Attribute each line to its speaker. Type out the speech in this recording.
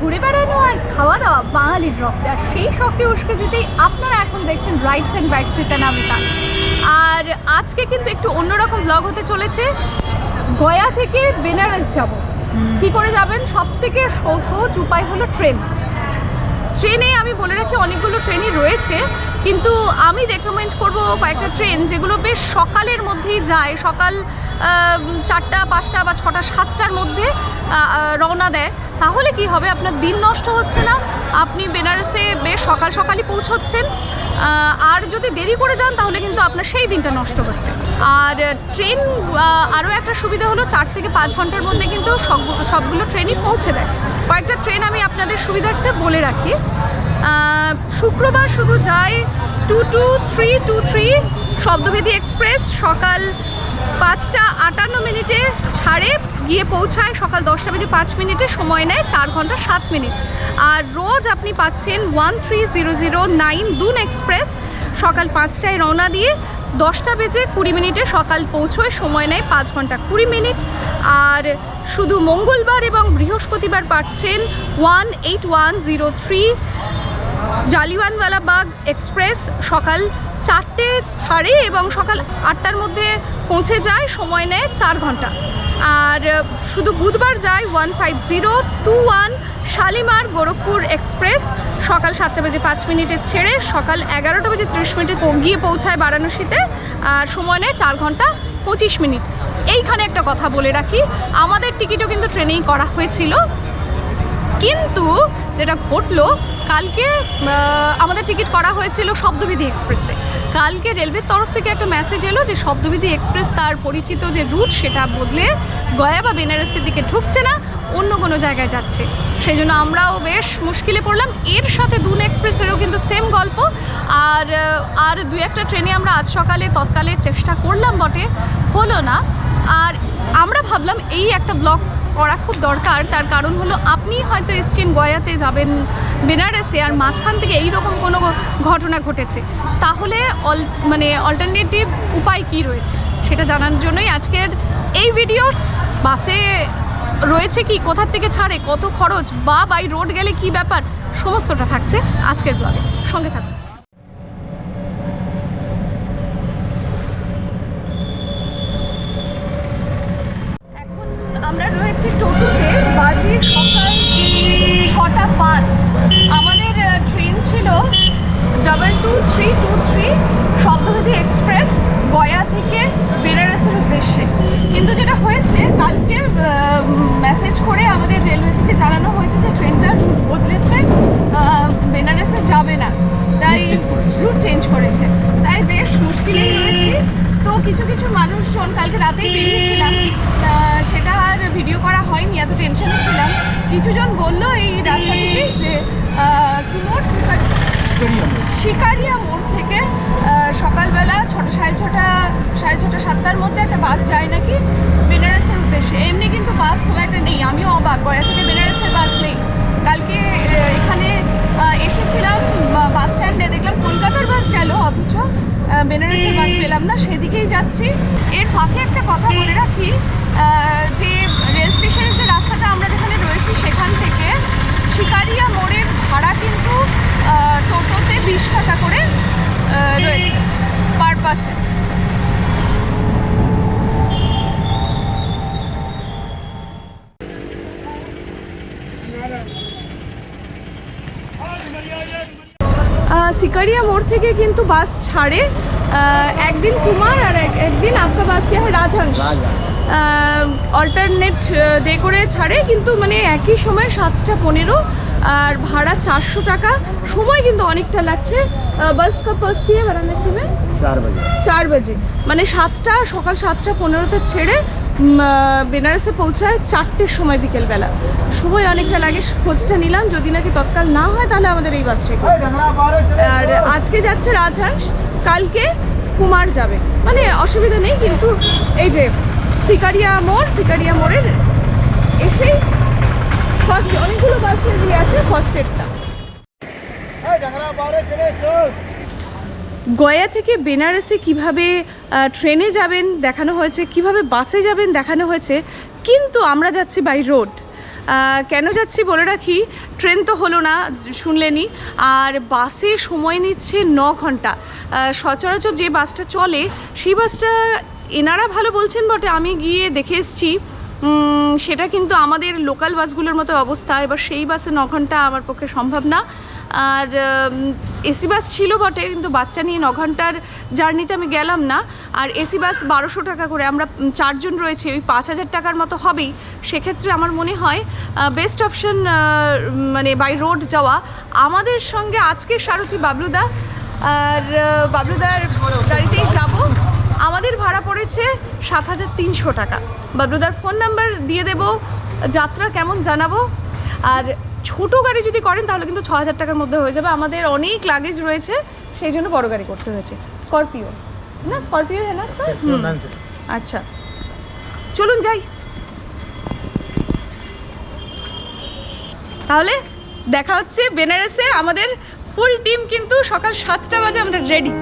Speaker 1: ঘুরে বেড়ানো আর খাওয়া দাওয়া বাঙালির রক্তে। আর সেই শখকে উস্কে দিতেই আপনারা এখন দেখছেন rights and bats with Namika আর আজকে কিন্তু একটু অন্যরকম ব্লগ হতে চলেছে। গয়া থেকে বেনারস যাব। কি করে যাবেন? সব থেকে সহজ উপায় হলো ট্রেন। ট্রেনে আমি বলে রাখি অনেকগুলো ট্রেনই রয়েছে, কিন্তু আমি রেকমেন্ড করব কয়েকটা ট্রেন যেগুলো বেশ সকালের মধ্যেই যায়। সকাল চারটা, পাঁচটা বা ছটা, সাতটার মধ্যে রওনা দেয়। তাহলে কি হবে? আপনার দিন নষ্ট হচ্ছে না। আপনি বেনারসে বেশ সকাল সকালই পৌঁছচ্ছেন। আর যদি দেরি করে যান, তাহলে কিন্তু আপনার সেই দিনটা নষ্ট হচ্ছে। আর ট্রেন আরও একটা সুবিধা হলো, চার থেকে পাঁচ ঘণ্টার মধ্যে কিন্তু সব- সবগুলো ট্রেনই পৌঁছে দেয়। কয়েকটা ট্রেন আমি আপনাদের সুবিধার্থে বলে রাখি। শুক্রবার শুধু যায় two two three two three Shabdbhedi express. সকাল পাঁচটা আটান্ন মিনিটে ছাড়ে, গিয়ে পৌঁছায় সকাল দশটা বেজে পাঁচ মিনিটে, সময় নেয় চার ঘণ্টা সাত মিনিট। আর রোজ আপনি পাচ্ছেন one three zero zero nine Doon express. সকাল পাঁচটায় রওনা দিয়ে দশটা বেজে কুড়ি মিনিটে সকাল পৌঁছয়, সময় নেয় পাঁচ ঘণ্টা কুড়ি মিনিট। আর শুধু মঙ্গলবার এবং বৃহস্পতিবার পাচ্ছেন one eight one zero three Jallianwala Bagh express. সকাল চারটে ছাড়ে এবং সকাল আটটার মধ্যে পৌঁছে যায়, সময় নেয় চার ঘণ্টা। আর শুধু বুধবার যায় one five zero two one Shalimar Gorakhpur express. সকাল সাতটা বেজে পাঁচ মিনিটে ছেড়ে সকাল এগারোটা বেজে ত্রিশ মিনিটে গিয়ে পৌঁছায় বারাণসীতে। আর, সময় নেয় চার ঘণ্টা পঁচিশ মিনিট। এইখানে একটা কথা বলে রাখি, আমাদের টিকিটও কিন্তু ট্রেনেই করা হয়েছিল। কিন্তু যেটা ঘটলো, কালকে আমাদের টিকিট করা হয়েছিল শব্দবিধি এক্সপ্রেসে। কালকে রেলওয়ের তরফ থেকে একটা মেসেজ এলো যে শব্দবিধি এক্সপ্রেস তার পরিচিত যে রুট সেটা বদলে গয়া বা বেনারসের দিকে ঢুকছে না, অন্য কোনো জায়গায় যাচ্ছে। সেই জন্য আমরাও বেশ মুশকিলে পড়লাম। এর সাথে দুন এক্সপ্রেসেরও কিন্তু সেম গল্প। আর আর দু একটা ট্রেনে আমরা আজ সকালে তৎকালে চেষ্টা করলাম বটে, হলো না। আর আমরা ভাবলাম এই একটা ব্লগ করা খুব দরকার, তার কারণ হলো আপনি হয়তো এসছেন গয়াতে যাবেন, বেনারসে, আর মাঝখান থেকে এই রকম কোনো ঘটনা ঘটেছে। তাহলে অল মানে অল্টারনেটিভ উপায় কি রয়েছে? সেটা জানার জন্যই আজকের এই ভিডিও বাসে রয়েছে কি, কোথার থেকে ছাড়ে, কত খরচ, বা বাই রোড গেলে কি ব্যাপার, সমস্তটা থাকছে আজকের ব্লগে সঙ্গে থাকুন। Two three two three Shabdbhedi express Gaya থেকে বেনারসের উদ্দেশ্যে কিন্তু যেটা হয়েছে কালকে মেসেজ করে আমাদের রেলওয়ে থেকে জানানো হয়েছে যে ট্রেনটা রুট বদলেছে বেনারসে যাবে না তাই রুট চেঞ্জ করেছে তাই বেশ মুশকিলেই রয়েছি তো কিছু কিছু মানুষজন কালকে রাতেই বেরিয়েছিলাম সেটা আর ভিডিও করা হয়নি এত টেনশনে ছিলাম কিছুজন বলল এই রাস্তা থেকে যে শিকারিয়া মোড় থেকে সকালবেলা ছটা সাড়ে ছটা সাড়ে ছটা, সাতটার মধ্যে একটা বাস যায় নাকি? বেনারসের উদ্দেশ্যে। এমনি কিন্তু বাস খুব একটা নেই, আমিও অবাক। গয়া থেকে বেনারসের বাস নেই। কালকে এখানে এসেছিলাম বাস স্ট্যান্ডে, দেখলাম কলকাতার বাস গেল অথচ বেনারসের বাস পেলাম না, সেদিকেই যাচ্ছি। এর ফাঁকে একটা কথা বলে রাখি আহ, যে রেল স্টেশনের যে রাস্তাটা আমরা যেখানে রয়েছি সেখান থেকে শিকারিয়া মোড়ের ভাড়া কিন্তু আহ, টোটোতে বিশ টাকা করে আহ, রয়েছে পার পার্সন सिकरिया मोड़ থেকে কিন্তু বাস ছাড়ে আহ, একদিন কুমার আর এক- একদিন আপকা বাস কে হয় রাজহংস অল্টারনেট ডে করে ছাড়ে কিন্তু মানে একই সময় সাতটা পনেরো আর ভাড়া চারশো টাকা। সময় কিন্তু অনেকটা লাগছে। বাস কব পৌঁছতে
Speaker 2: বেড়ানো
Speaker 1: চার বাজে। মানে সাতটা সকাল সাতটা পনেরোতে ছেড়ে বেনারসে পৌঁছায় চারটের সময় বিকেলবেলা। সময় অনেকটা লাগে খোঁজটা নিলাম। যদি নাকি তৎকাল না হয় তাহলে আমাদের এই বাসটাই আর আজকে যাচ্ছে রাজহাঁস কালকে কুমার যাবে। মানে অসুবিধা নেই কিন্তু এই যে সিকারিয়া মোড় সিকারিয়া মোড়ের গয়া থেকে বেনারসে কীভাবে ট্রেনে যাবেন দেখানো হয়েছে, কীভাবে বাসে যাবেন দেখানো হয়েছে, কিন্তু আমরা যাচ্ছি বাই রোড কেন যাচ্ছি বলে রাখি, ট্রেন তো হলো না শুনলেনি আর বাসে সময় নিচ্ছে ন ঘণ্টা। সচরাচর যে বাসটা চলে, সেই বাসটা এনারা ভালো বলছেন বটে আমি গিয়ে দেখে এসেছি সেটা কিন্তু আমাদের লোকাল বাসগুলোর মতো অবস্থা। এবার সেই বাসে ন ঘণ্টা আমার পক্ষে সম্ভব না। আর এসি বাস ছিল বটে, কিন্তু বাচ্চা নিয়ে ন ঘণ্টার জার্নিতে আমি গেলাম না। আর এসি বাস বারোশো টাকা করে, আমরা চারজন রয়েছে, ওই পাঁচ হাজার টাকার মতো হবেই। সেক্ষেত্রে আমার মনে হয় বেস্ট অপশন মানে বাই রোড যাওয়া। আমাদের সঙ্গে আজকে সারথি বাবলুদা। আর বাবলুদার গাড়িতেই যাব। আমাদের ভাড়া পড়েছে সাত হাজার তিনশো টাকা। বাবলুদার ফোন নাম্বার দিয়ে দেব যাত্রা কেমন জানাব? আর ছোট গাড়ি যদি করেন তাহলে কিন্তু ছ হাজার টাকার মধ্যে হয়ে যাবে। আমাদের অনেক লাগেজ রয়েছে সেই জন্য বড় গাড়ি করতে হয়েছে। স্করপিও না স্করপিও হ্যাঁ না আচ্ছা। চলুন যাই। তাহলে দেখা হচ্ছে বেনারসে। আমাদের ফুল টিম কিন্তু সকাল সাতটা বাজে আমরা রেডি